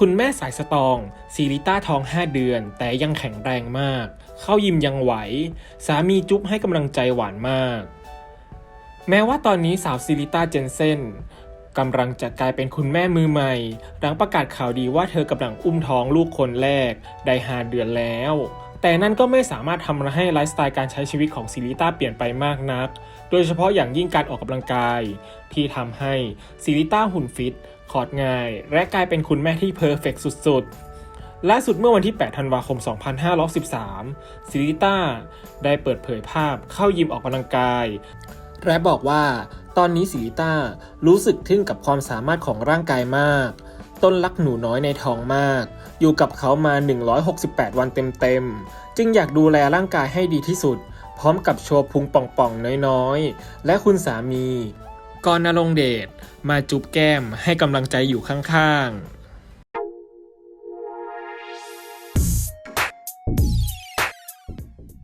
คุณแม่สายสตองซีริต้าท้อง 5 เดือน แต่ยังแข็งแรงมาก เข้ายิมยังไหว สามีจุ๊บให้กำลังใจหวานมาก แม้ว่าตอนนี้สาวซิลิต้าเจนเซนกำลังจะกลายเป็นคุณแม่มือใหม่ หลังประกาศข่าวดีว่าเธอกำลังอุ้มท้องลูกคนแรก ได้หาเดือนแล้ว แต่นั่นก็ไม่สามารถทำให้ไลฟ์สไตล์การใช้ชีวิตของซิลิต้าเปลี่ยนไปมากนัก โดยเฉพาะอย่างยิ่งการออกกำลังกาย ที่ทำให้ซิลิต้าหุ่นฟิตคอร์ดง่าย และกลายเป็นคุณแม่ที่เพอร์เฟกสุดๆล่าสุดเมื่อวันที่ 8 ธันวาคม 2513 ซิลิต้าได้เปิดเผยภาพเข้ายิมออกกำลังกาย และบอกว่า ตอนนี้สิริต้ารู้สึกทึ่งกับความสามารถของร่างกายมาก ต้นรักหนูน้อยในท้องมาก อยู่กับเขามา 168 วันเต็มๆ จึงอยากดูแลร่างกายให้ดีที่สุด พร้อมกับโชว์พุงป่องๆ น้อยๆ และคุณสามีกรณรงเดชมาจุบแก้มให้กำลังใจอยู่ข้างๆ